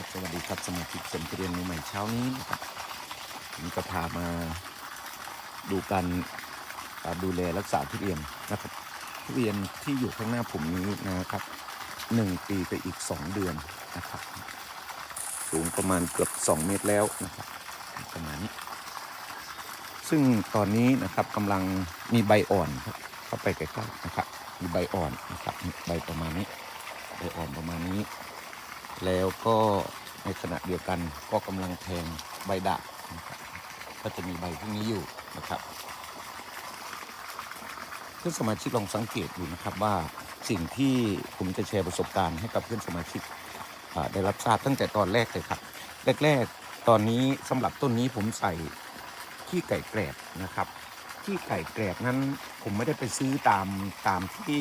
ครับสวัสดีครับสมาชิกสวนเรียนมือใหม่เช้านี้นะครับผมก็พามาดูการดูแลรักษาทุเรียนนะครับทุเรียนที่อยู่ข้างหน้าผมนี้นะครับหนึ่งปีไปอีกสองเดือนนะครับสูงประมาณเกือบสองเมตรแล้วนะครับประมาณนี้ซึ่งตอนนี้นะครับกำลังมีใบอ่อนครับเข้าไปใกล้ๆนะครับมีใบอ่อนนะครับใบประมาณนี้ใบอ่อนประมาณนี้ แล้วก็ในขณะเดียวกันก็กำลังแทงใบด่างนะครับก็จะมีใบพวกนี้อยู่นะครับเพื่อนสมาชิกลองสังเกตดูนะครับว่าสิ่งที่ผมจะแชร์ประสบการณ์ให้กับเพื่อนสมาชิกได้รับทราบตั้งแต่ตอนแรกเลยครับ แรก ๆ ตอนนี้สำหรับต้นนี้ผมใส่ขี้ไก่แกรบนะครับขี้ไก่แกรบนั้นผมไม่ได้ไปซื้อตามตามที่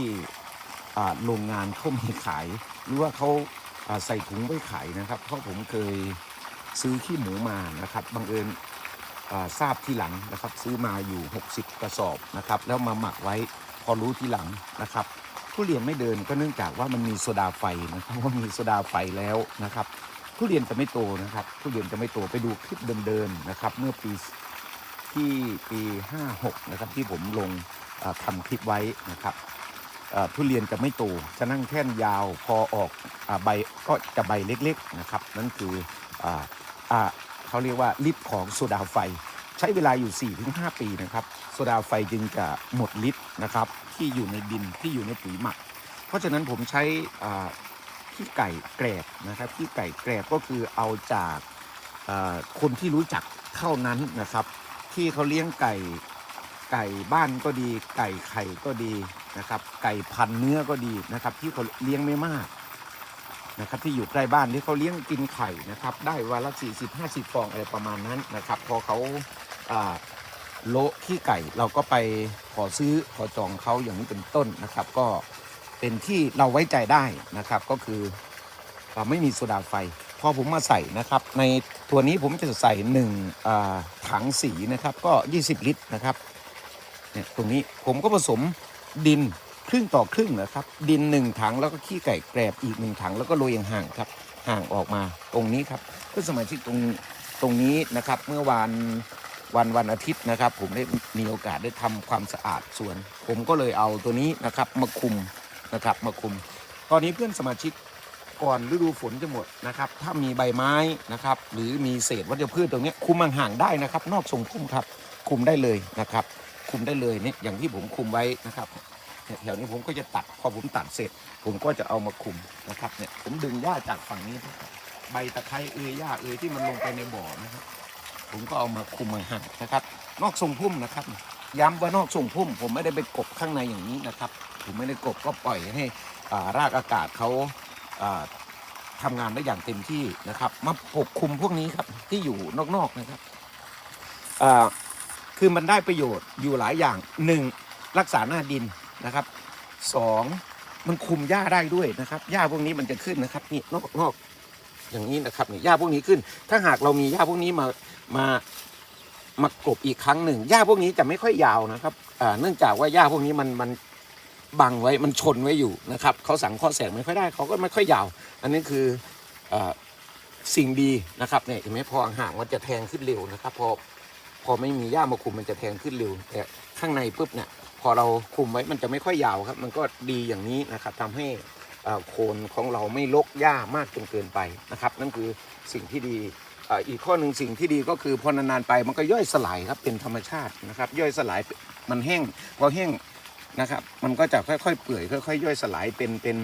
โรงงานเขามีขาย หรือว่าเขา ใส่ถุงไว้ขายนะครับ เพราะผมเคยซื้อขี้หมูมานะครับบังเอิญอ่าทราบทีหลังนะครับ ซื้อมาอยู่ 60 กระสอบนะครับ แล้วมาหมักไว้พอรู้ทีหลังนะครับทุเรียนไม่เดินก็เนื่องจากว่ามันมีโซดาไฟนะครับว่ามีโซดาไฟแล้วนะครับทุเรียนจะไม่โตนะครับทุเรียนจะไม่โตไปดูคลิปเดิมๆนะครับ เมื่อปีที่ปี 56 นะครับที่ผมลงอ่าทำคลิปไว้นะครับ ทุเรียนจะไม่โตจะนั่งแท่นยาวพอออกอใบก็จะใบเล็กๆนะครับ นั่นคือออเขาเรียกว่าฤทธิ์ของโซดาไฟ ใช้เวลาอยู่ 4-5 ปีนะครับโซดาไฟจึงจะหมดฤทธิ์นะครับ ที่อยู่ในดินที่อยู่ในปุ๋ยหมัก เพราะฉะนั้นผมใช้ขี้ไก่แกรบนะครับขี้ไก่แกรบก็คือเอาจากคนที่รู้จักเท่านั้นนะครับ ที่เขาเลี้ยงไก่ ไก่บ้านก็ดี ไก่ไข่ก็ดีนะครับ ไก่พันเนื้อก็ดีนะครับ ที่เขาเลี้ยงไม่มากนะครับ ที่อยู่ใกล้บ้านที่เขาเลี้ยงกินไข่นะครับ ได้วันละสี่สิบห้าสิบฟองอะไรประมาณนั้นนะครับ พอเขาอ่าโละขี้ไก่เราก็ไปขอซื้อขอจองเขาอย่างนี้เป็นต้นนะครับ ก็เป็นที่เราไว้ใจได้นะครับ ก็คืออาไม่มีโซดาไฟพอผมมาใส่นะครับ ในตัวนี้ผมจะใส่หนึ่งอ่าถังสีนะครับ ก็ 20 ลิตรนะครับ เนี่ยตรงนี้ผมก็ผสมดินครึ่งต่อครึ่งนะครับ ดินหนึ่งถังแล้วก็ขี้ไก่แกรบอีกหนึ่งถังแล้วก็โรยห่างครับ ห่างออกมาตรงนี้ครับเพื่อนสมาชิกตรงตรงนี้นะครับเมื่อวานวันวันอาทิตย์นะครับ ผมได้มีโอกาสได้ทำความสะอาดสวน ผมก็เลยเอาตัวนี้นะครับมาคุมนะครับมาคุม ตอนนี้เพื่อนสมาชิกก่อนฤดูฝนจะหมดนะครับ ถ้ามีใบไม้นะครับ หรือมีเศษวัชพืชตรงนี้คุมห่างๆได้นะครับ นอกทรงพุ่มครับ คุมได้เลยนะครับ คุมได้เลยเนี่ยอย่างที่ผมคุมไว้นะครับแถวนี้ผมก็จะตัดพอผมตัดเสร็จ ผมก็จะเอามาคุมนะครับเนี่ยผมดึงหญ้าจากฝั่งนี้ ใบตะไคร้เอ้ยหญ้าเอ้ยที่มันลงไปในบ่อนะครับ ผมก็เอามาคุมห่างๆนะครับ นอกทรงพุ่มนะครับ ย้ำว่านอกทรงพุ่ม ผมไม่ได้ไปกบข้างในอย่างนี้นะครับ ผมไม่ได้กบก็ปล่อยให้อ่ารากอากาศเขาอ่าทำงานได้อย่างเต็มที่นะครับ มาปกคุมพวกนี้ครับที่อยู่นอกๆนะครับอ่า คือมันได้ประโยชน์อยู่หลายอย่างหนึ่งรักษาหน้าดินนะครับสองมันคุมหญ้าได้ด้วยนะครับหญ้าพวกนี้มันจะขึ้นนะครับนี่นอกนอกอย่างนี้นะครับนี่หญ้าพวกนี้ขึ้น ถ้าหากเรามีหญ้าพวกนี้มามามากรบอีกครั้งหนึ่งหญ้าพวกนี้จะไม่ค่อยยาวนะครับเนื่องจากว่าหญ้าพวกนี้มันมันบังไว้มันชนไว้อยู่นะครับเขาสังเคราะห์แสงไม่ค่อยได้เขาก็ไม่ค่อยยาว อันนี้คืออสิ่งดีนะครับเนี่ยเห็นไหมพอห่างมันจะแทงขึ้นเร็วนะครับพอ อไม่มีหญ้ามาคุมมันจะแทงขึ้นเร็ว แต่ข้างในปุ๊บเนี่ยพอเราคุมไว้มันจะไม่ค่อยยาวครับ มันก็ดีอย่างนี้นะครับทำให้อ่าโคนของเราไม่ลกหญ้ามากจนเกินไปนะครับ นั่นคือสิ่งที่ดีอ่าอีกข้อหนึ่งสิ่งที่ดีก็คือพอนานๆไปมันก็ย่อยสลายครับเป็นธรรมชาตินะครับ ย่อยสลายมันแห้งพอแห้งนะครับ มันก็จะค่อยๆเปื่อยค่อยๆย่อยสลายเป็นเป็น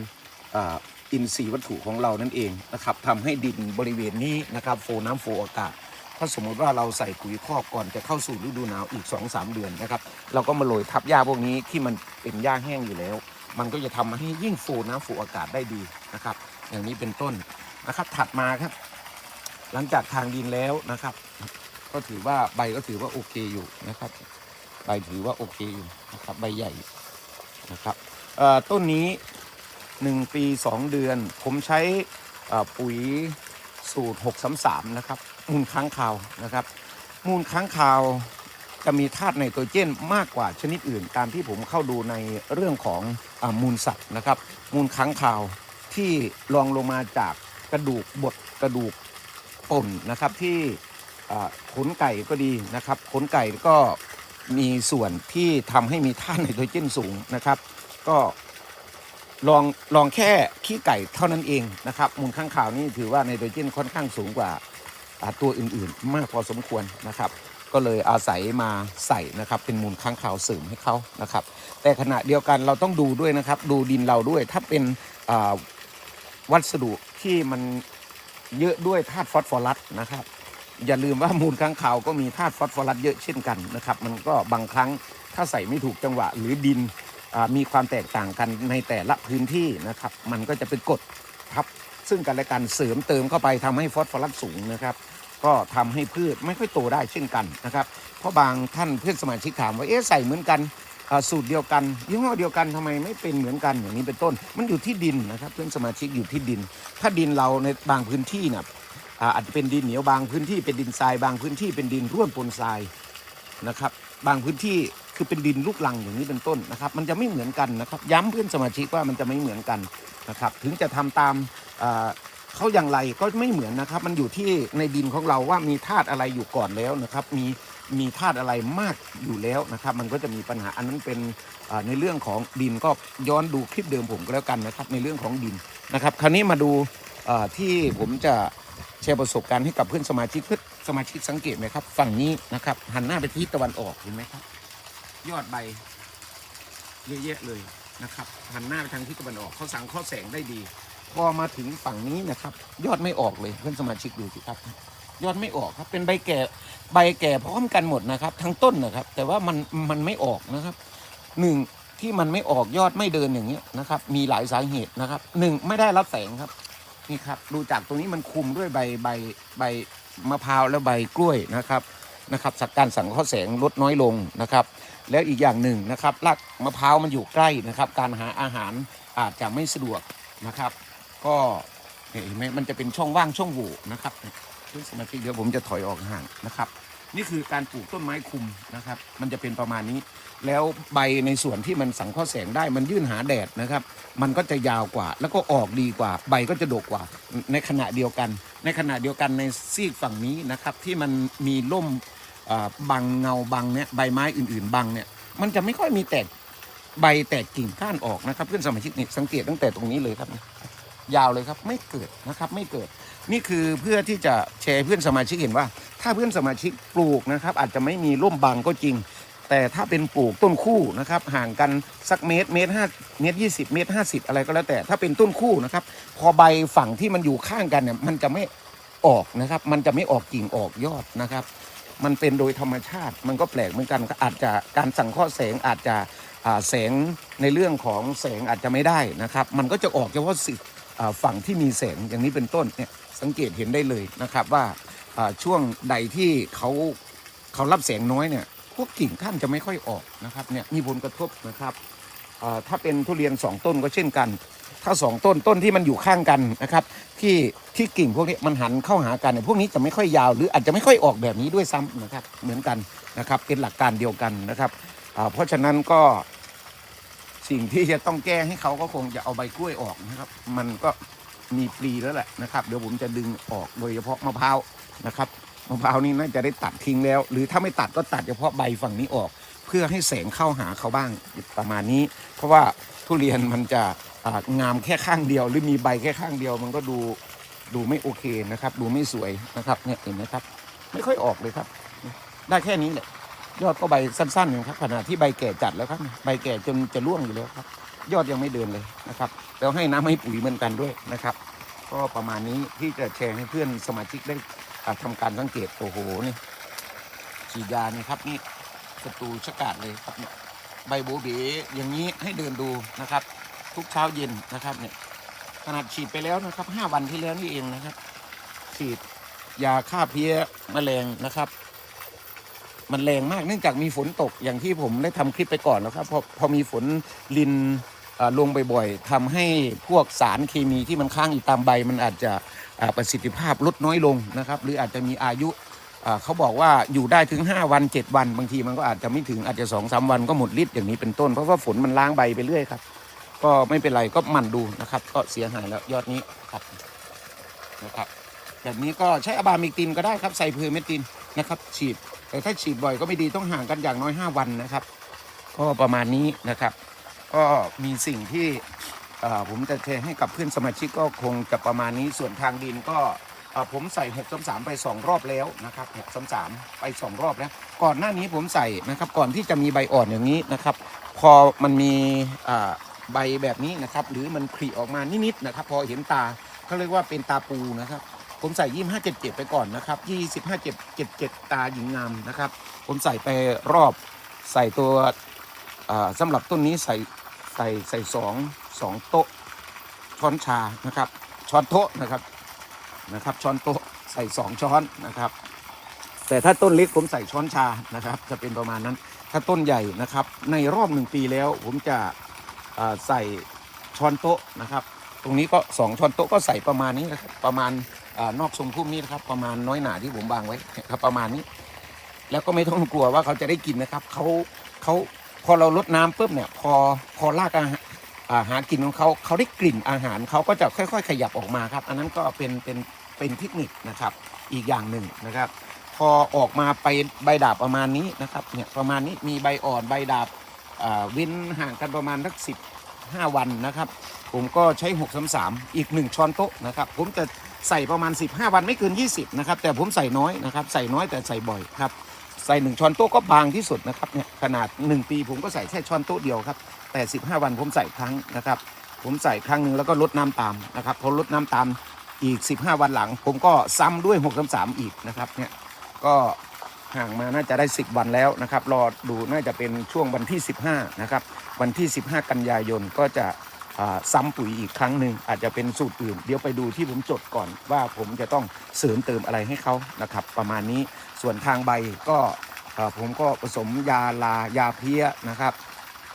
อ่าอินทรีย์วัตถุของเรานั่นเองนะครับทำให้ดินบริเวณนี้นะครับ โฟน้ำโฟอากาศ ถ้าสมมติว่าเราใส่ปุ๋ยคอกก่อนจะเข้าสู่ฤดูหนาวอีก 2-3 เดือนนะครับ เราก็มาโรยทับหญ้าพวกนี้ที่มันเป็นหญ้าแห้งอยู่แล้ว มันก็จะทำให้ยิ่งโฟน้ำโฟอากาศได้ดีนะครับ อย่างนี้เป็นต้นนะครับถัดมาครับ หลังจากทางดินแล้วนะครับ ก็ถือว่าใบก็ถือว่าโอเคอยู่นะครับ ใบถือว่าโอเคอยู่นะครับใบใหญ่นะครับต้นนี้หนึ่งปีสองเดือน ผมใช้ปุ๋ยสูตร633นะครับ มูลค้างคาวนะครับ มูลค้างคาวจะมีธาตุไนโตรเจนมากกว่าชนิดอื่น ตามที่ผมเข้าดูในเรื่องของอมูลสัตว์นะครับ มูลค้างคาวที่รองลงมาจากกระดูกบดกระดูกป่นนะครับที่ขนไก่ก็ดีนะครับขนไก่ก็มีส่วนที่ทำให้มีธาตุไนโตรเจนสูงนะครับ ก็ลองลองแค่ขี้ไก่เท่านั้นเองนะครับมูลข้างข่าวนี่ถือว่าไนโตรเจนค่อนข้างสูงกว่า ตัวอื่นๆ มากพอสมควรนะครับ ก็เลยอาศัยมาใส่นะครับ เป็นมูลข้างข่าวเสริมให้เขานะครับ แต่ขณะเดียวกันเราต้องดูด้วยนะครับ ดูดินเราด้วยถ้าเป็นวัสดุที่มันเยอะด้วยธาตุฟอสฟอรัสนะครับ อย่าลืมว่ามูลค้างคาวก็มีธาตุฟอสฟอรัสเยอะเช่นกันนะครับ มันก็บางครั้งถ้าใส่ไม่ถูกจังหวะ หรือดินมีความแตกต่างกันในแต่ละพื้นที่นะครับ มันก็จะเป็นกดทับ ซึ่งกันและกันเสริมเติมเข้าไปทำให้ฟอสฟอรัสสูงนะครับ ก็ทำให้พืชไม่ค่อยโตได้เช่นกันนะครับ เพราะบางท่านเพื่อนสมาชิกถามว่าเอ๊ะใส่เหมือนกันสูตรเดียวกันยี่ห้อเดียวกันทำไมไม่เป็นเหมือนกันอย่างนี้เป็นต้น มันอยู่ที่ดินนะครับ เพื่อนสมาชิกอยู่ที่ดิน ถ้าดินเราในบางพื้นที่เนี่ยอาอาจจะเป็นดินเหนียวบางพื้นที่เป็นดินทรายบางพื้นที่เป็นดินร่วนปนทรายนะครับ บางพื้นที่ คือเป็นดินลูกลังอย่างนี้เป็นต้นนะครับ มันจะไม่เหมือนกันนะครับ ย้ำเพื่อนสมาชิกว่ามันจะไม่เหมือนกันนะครับ ถึงจะทำตามเขาอย่างไรก็ไม่เหมือนนะครับ มันอยู่ที่ในดินของเราว่ามีธาตุอะไรอยู่ก่อนแล้วนะครับ มีมีธาตุอะไรมากอยู่แล้วนะครับ มันก็จะมีปัญหาอันนั้นเป็นในเรื่องของดินก็ย้อนดูคลิปเดิมผมก็แล้วกันนะครับ ในเรื่องของดินนะครับ คราวนี้มาดูที่ผมจะแชร์ประสบการณ์ให้กับเพื่อนสมาชิกเพื่อนสมาชิกสังเกตไหมครับ ฝั่งนี้นะครับหันหน้าไปทิศตะวันออกเห็นไหมครับ ยอดใบเยอะแยะเลยนะครับหันหน้าไปทางทิศตะวันออกเขาสังเคราะห์แสงได้ดี พอมาถึงฝั่งนี้นะครับ ยอดไม่ออกเลยเพื่อนสมาชิกดูสิครับ ยอดไม่ออกครับ เป็นใบแก่ใบแก่พร้อมกันหมดนะครับ ทั้งต้นนะครับ แต่ว่ามันมันไม่ออกนะครับหนึ่งที่มันไม่ออกยอดไม่เดินอย่างเงี้ยนะครับ มีหลายสาเหตุนะครับหนึ่งไม่ได้รับแสงครับนี่ครับ ดูจากตรงนี้มันคุมด้วยใบใบใบมะพร้าวและใบกล้วยนะครับ นะครับสักการสังเคราะห์แสงลดน้อยลงนะครับ แล้วอีกอย่างหนึ่งนะครับรากมะพร้าวมันอยู่ใกล้นะครับ การหาอาหารอาจจะไม่สะดวกนะครับ ก็เนี่ยเห็นไหมมันจะเป็นช่องว่างช่องโหว่นะครับเพื่อนสมาชิเดี๋ยวผมจะถอยออกห่างนะครับ นี่คือการปลูกต้นไม้คุมนะครับ มันจะเป็นประมาณนี้ แล้วใบในส่วนที่มันสังเคราะห์แสงได้มันยื่นหาแดดนะครับ มันก็จะยาวกว่า แล้วก็ออกดีกว่า ใบก็จะดกกว่า ในขณะเดียวกัน ในขณะเดียวกันในซีกฝั่งนี้นะครับ ที่มันมีร่ม บังเงาบังเนี่ยใบไม้อื่น ๆ บังเนี่ยมันจะไม่ค่อยมีแตกใบแตกกิ่งก้านออกนะครับ เพื่อนสมาชิกนี่สังเกตตั้งแต่ตรงนี้เลยครับ ยาวเลยครับไม่เกิดนะครับไม่เกิด นี่คือเพื่อที่จะแชร์เพื่อนสมาชิกเห็นว่า ถ้าเพื่อนสมาชิกปลูกนะครับ อาจจะไม่มีร่มบังก็จริง แต่ถ้าเป็นปลูกต้นคู่นะครับ ห่างกันสักเมตรเมตรห้าเมตรยี่สิบเมตรห้าสิบอะไรก็แล้วแต่ ถ้าเป็นต้นคู่นะครับ พอใบฝั่งที่มันอยู่ข้างกันเนี่ยมันจะไม่ออกนะครับ มันจะไม่ออกกิ่งออกยอดนะครับ มันเป็นโดยธรรมชาติ มันก็แปลกเหมือนกันก็อาจจะการสังเคราะห์แสงอาจจะแสงในเรื่องของแสงอาจจะไม่ได้นะครับ มันก็จะออกเฉพาะสิฝั่งที่มีแสงอย่างนี้เป็นต้นเนี่ยสังเกตเห็นได้เลยนะครับว่าช่วงใดที่เขาเขารับแสงน้อยเนี่ยพวกกิ่งท่านจะไม่ค่อยออกนะครับเนี่ยมีผลกระทบนะครับถ้าเป็นทุเรียนสองต้นก็เช่นกัน ถ้าสองต้นต้นที่มันอยู่ข้างกันนะครับ ที่ที่กิ่งพวกนี้มันหันเข้าหากันเนี่ยพวกนี้จะไม่ค่อยยาวหรืออาจจะไม่ค่อยออกแบบนี้ด้วยซ้ำนะครับ เหมือนกันนะครับ เป็นหลักการเดียวกันนะครับเพราะฉะนั้นก็สิ่งที่จะต้องแก้ให้เขาก็คงจะเอาใบกล้วยออกนะครับ มันก็มีปลีแล้วแหละนะครับ เดี๋ยวผมจะดึงออกโดยเฉพาะมะพร้าวนะครับมะพร้าวนี่น่าจะได้ตัดทิ้งแล้ว หรือถ้าไม่ตัดก็ตัดเฉพาะใบฝั่งนี้ออก เพื่อให้แสงเข้าหาเขาบ้างประมาณนี้ เพราะว่าทุเรียนมันจะ งามแค่ข้างเดียว หรือมีใบแค่ข้างเดียว มันก็ดูดูไม่โอเคนะครับ ดูไม่สวยนะครับเนี่ยเห็นไหมครับ ไม่ค่อยออกเลยครับ ได้แค่นี้แหละยอดก็ใบสั้นๆอย่างครับขณะที่ใบแก่จัดแล้วครับ ใบแก่จนจะร่วงอยู่แล้วครับ ยอดยังไม่เดินเลยนะครับแล้วให้น้ำให้ปุ๋ยเหมือนกันด้วยนะครับ ก็ประมาณนี้ที่จะแชร์ให้เพื่อนสมาชิกได้อ่าทำการสังเกตโอ้โหนี่ฉีดยานี่ครับนี่ศัตรูชะกาดเลยครับเนี่ยใบโบเบอย่างนี้ให้เดินดูนะครับ ทุกเช้าเย็นนะครับเนี่ยขนาดฉีดไปแล้วนะครับห้าวันที่แล้วนี่เองนะครับ ฉีดยาฆ่าเพลี้ยแมลงนะครับ มันแรงมากเนื่องจากมีฝนตกอย่างที่ผมได้ทำคลิปไปก่อนนะครับพอพอมีฝนลินอ่อลงบ่อยๆทำให้พวกสารเคมีที่มันค้างอยู่ตามใบ มันอาจจะอ่าประสิทธิภาพลดน้อยลงนะครับ หรืออาจจะมีอายุอ่าเขาบอกว่าอยู่ได้ถึง 5 วัน 7 วัน บางทีมันก็อาจจะไม่ถึงอาจจะ2อสวันก็หมดฤทธิ์อย่างนี้เป็นต้น เพราะว่าฝนมันล้างใบไปเรื่อยครับ ก็ไม่เป็นไรก็มันดูนะครับ ก็เสียหายแล้วยอดนี้ครับนะครับแบบนี้ก็ใช้อะบามิกตินก็ได้ครับใส่เพอร์เมตินนะครับ ฉีดแต่ถ้าฉีดบ่อยก็ไม่ดีต้องห่างกันอย่างน้อย 5 วันนะครับ ก็ประมาณนี้นะครับ ก็มีสิ่งที่เอ่อผมจะแชร์ให้กับเพื่อนสมาชิกก็คงจะประมาณนี้ส่วนทางดินก็เอ่อผมใส่6 3 3ไป 2 รอบแล้วนะครับ6 3 3ไป 2 รอบแล้ว ก่อนหน้านี้ผมใส่นะครับก่อนที่จะมีใบอ่อนอย่างนี้นะครับ พอมันมีอ่า ใบแบบนี้นะครับ หรือมันผลิออกมานิดๆนะครับ พอเห็นตาเขาเรียกว่าเป็นตาปูนะครับ ผมใส่ยี่ห้าเจ็ดเจ็ดไปก่อนนะครับยี่สิบห้าเจ็ดเจ็ดเจ็ดตาหญิงงามนะครับ ผมใส่ไปรอบใส่ตัวอ่าสำหรับต้นนี้ใส่ใส่ใส่สองสองโต๊ะช้อนชานะครับ ช้อนโต๊ะนะครับนะครับ ช้อนโต๊ะใส่สองช้อนนะครับ แต่ถ้าต้นเล็กผมใส่ช้อนชานะครับ จะเป็นประมาณนั้น ถ้าต้นใหญ่นะครับ ในรอบหนึ่งปีแล้วผมจะ ใส่ช้อนโต๊ะนะครับ ตรงนี้ก็สองช้อนโต๊ะก็ใส่ประมาณนี้นะครับประมาณอนอกทรงพุ่มนี้นะครับ ประมาณน้อยหนาที่ผมวางไว้ครับประมาณนี้ แล้วก็ไม่ต้องกลัวว่าเขาจะได้กินนะครับเขาเขาพอเราลดน้ำปุ๊บเนี่ยพอพอรากอาหารอาหารกินของเขาเขาได้กลิ่นอาหารเขาก็จะค่อย ๆ ขยับออกมาครับ อันนั้นก็เป็นเป็นเป็นเทคนิคนะครับ อีกอย่างหนึ่งนะครับ พอออกมาไปใบดาบประมาณนี้นะครับเนี่ยประมาณนี้มีใบอ่อนใบดาบ เว้นห่างกันประมาณสักสิบห้าวันนะครับ ผมก็ใช้633อีก 1 ช้อนโต๊ะนะครับ ผมจะใส่ประมาณ 15 วันไม่เกิน 20 นะครับ แต่ผมใส่น้อยนะครับ ใส่น้อยแต่ใส่บ่อยครับ ใส่ 1 ช้อนโต๊ะก็บางที่สุดนะครับเนี่ยขนาด 1 ปีผมก็ใส่แค่ช้อนโต๊ะเดียวครับ แต่ 15 วันผมใส่ครั้งนะครับ ผมใส่ครั้งหนึ่งแล้วก็ลดน้ำตามนะครับพอลดน้ำตามอีก 15 วันหลัง ผมก็ซ้ำด้วย633อีกนะครับเนี่ยก็ ห่างมาน่าจะได้ 10 วันแล้วนะครับ รอดูน่าจะเป็นช่วงวันที่ 15 นะครับ วันที่ 15 กันยายนก็จะซ้ำปุ๋ยอีกครั้งหนึ่งอาจจะเป็นสูตรอื่น เดี๋ยวไปดูที่ผมจดก่อนว่าผมจะต้องเสริมเติมอะไรให้เขานะครับ ประมาณนี้ส่วนทางใบก็ผมก็ผสมยาลายาเพี้ยนะครับ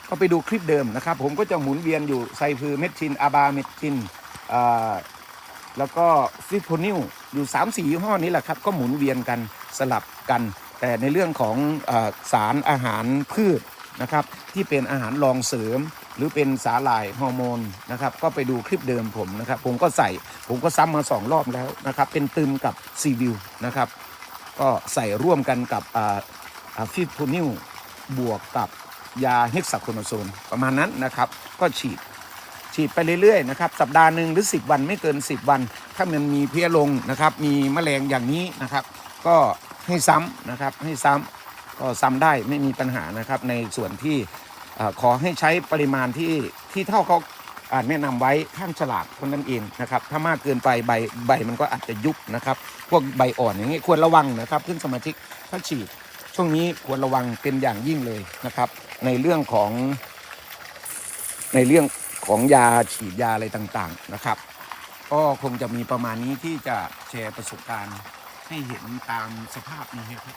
ก็ไปดูคลิปเดิมนะครับ ผมก็จะหมุนเวียนอยู่ไซพือเมทินอาบาเมทินแล้วก็ฟิโพนิลอยู่3ามสี่ยี่ห้อนี้แหละครับ ก็หมุนเวียนกันสลับกัน แต่ในเรื่องของอสารอาหารพืชนะครับ ที่เป็นอาหารรองเสริม หรือเป็นสาหร่ายฮอร์โมนนะครับ ก็ไปดูคลิปเดิมผมนะครับ ผมก็ใส่ผมก็ซ้ำมาสองรอบแล้วนะครับ เป็นตึมกับซีวิวนะครับ ก็ใส่ร่วมกันกับฟิโพนิลบวกกับยาเฮกซาโคโนโซนประมาณนั้นนะครับ ก็ฉีดฉีดไปเรื่อยๆนะครับสัปดาห์หนึ่งหรือ 10 วันไม่เกิน 10 วัน ถ้ามันมีเพี้ยลงนะครับ มีแมลงอย่างนี้นะครับ ก็ ให้ซ้ำนะครับให้ซ้ำก็ซ้ำได้ไม่มีปัญหานะครับในส่วนที่ขอให้ใช้ปริมาณที่ที่เท่าเขาอ่าแนะนำไว้ข้างฉลากเท่านั้นเองนะครับถ้ามากเกินไปใบใบมันก็อาจจะยุบนะครับ พวกใบอ่อนอย่างนี้ควรระวังนะครับเพื่อนสมาชิกถ้าฉีดช่วงนี้ควรระวังเป็นอย่างยิ่งเลยนะครับ ในเรื่องของ ในเรื่องของยาฉีดยาอะไรต่างๆนะครับ ก็คงจะมีประมาณนี้ที่จะแชร์ประสบการณ์ ให้เห็นตามสภาพนี้ครับ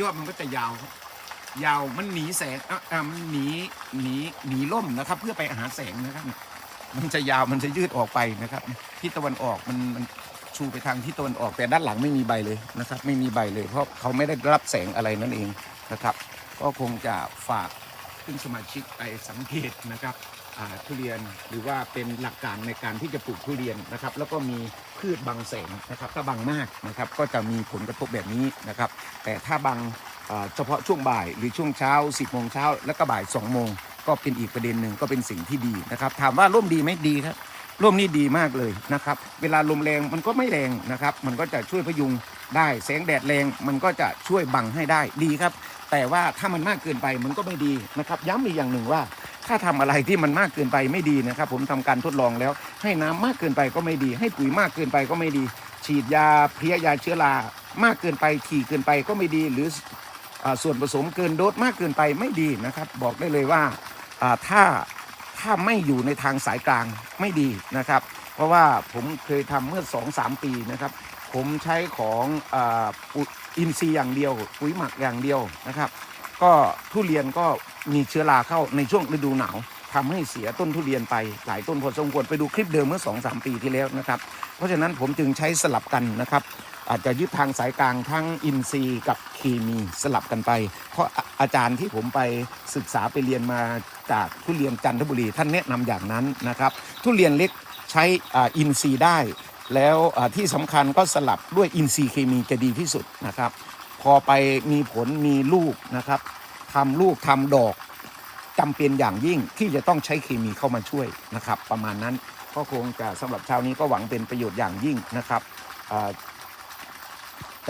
ยอดมันก็จะยาวครับ ยาวมันหนีแสงอะอะมันหนีหนีหนีร่มนะครับ เพื่อไปหาแสงนะครับ มันจะยาวมันจะยืดออกไปนะครับทิศตะวันออกมันมันชูไปทางทิศตะวันออกแต่ด้านหลังไม่มีใบเลยนะครับ ไม่มีใบเลย เพราะเขาไม่ได้รับแสงอะไรนั่นเองนะครับ ก็คงจะฝากซึ่งสมาชิกไปสังเกตนะครับ ทุเรียนหรือว่าเป็นหลักการในการที่จะปลูกทุเรียนนะครับ แล้วก็มีพืชบังแสงนะครับ ถ้าบังมากนะครับ ก็จะมีผลกระทบแบบนี้นะครับ แต่ถ้าบังเฉพาะช่วงบ่ายหรือช่วงเช้า 10โมงเช้าแล้วก็บ่าย2โมงก็เป็นอีกประเด็นหนึ่งก็เป็นสิ่งที่ดีนะครับ ถามว่าร่มดีไหมดีครับร่มนี่ดีมากเลยนะครับ เวลาลมแรงมันก็ไม่แรงนะครับ มันก็จะช่วยพยุงได้แสงแดดแรงมันก็จะช่วยบังให้ได้ดีครับ แต่ว่าถ้ามันมากเกินไปมันก็ไม่ดีนะครับ ย้ำอีกอย่างหนึ่งว่า ถ้าทำอะไรที่มันมากเกินไปไม่ดีนะครับ ผมทำการทดลองแล้ว ให้น้ำมากเกินไปก็ไม่ดี ให้ปุ๋ยมากเกินไปก็ไม่ดี ฉีดยาเพลี้ยยาเชื้อรามากเกินไปถี่เกินไปก็ไม่ดี หรืออส่วนผสมเกินโดสมากเกินไปไม่ดีนะครับ บอกได้เลยว่าถ้าถ้าไม่อยู่ในทางสายกลางไม่ดีนะครับ เพราะว่าผมเคยทำเมื่อ 2-3 ปีนะครับ ผมใช้ของอ,อินทรีย์อย่างเดียวปุ๋ยหมักอย่างเดียวนะครับ ก็ทุเรียนก็ มีเชื้อราเข้าในช่วงฤดูหนาวทำให้เสียต้นทุเรียนไปหลายต้นพอสมควรไปดูคลิปเดิมเมื่อ2-3ปีที่แล้วนะครับ เพราะฉะนั้นผมจึงใช้สลับกันนะครับ อาจจะยึดทางสายกลางทั้งอินทรีย์กับเคมีสลับกันไป เพราะอาจารย์ที่ผมไปศึกษาไปเรียนมาจากทุเรียนจันทบุรีท่านแนะนำอย่างนั้นนะครับ ทุเรียนเล็กใช้อินทรีย์ได้ แล้วที่สำคัญก็สลับด้วยอินทรีย์เคมีจะดีที่สุดนะครับ พอไปมีผลมีลูกนะครับ ทำลูกทำดอกจำเป็นอย่างยิ่งที่จะต้องใช้เคมีเข้ามาช่วยนะครับ ประมาณนั้นก็คงจะสำหรับเช้านี้ก็หวังเป็นประโยชน์อย่างยิ่งนะครับ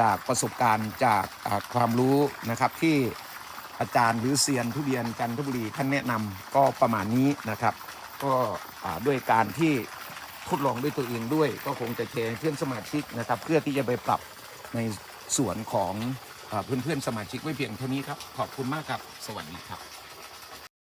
จากประสบการณ์จากความรู้นะครับที่อาจารย์หรือเซียนทุเรียนจันทบุรีท่านแนะนำก็ประมาณนี้นะครับ ก็ด้วยการที่ทดลองด้วยตัวเองด้วย ก็คงจะแชร์เพื่อนสมาชิกนะครับ เพื่อที่จะไปปรับในส่วนของ เพื่อนๆสมาชิกไว้เพียงเท่านี้ครับ ขอบคุณมากครับ สวัสดีครับ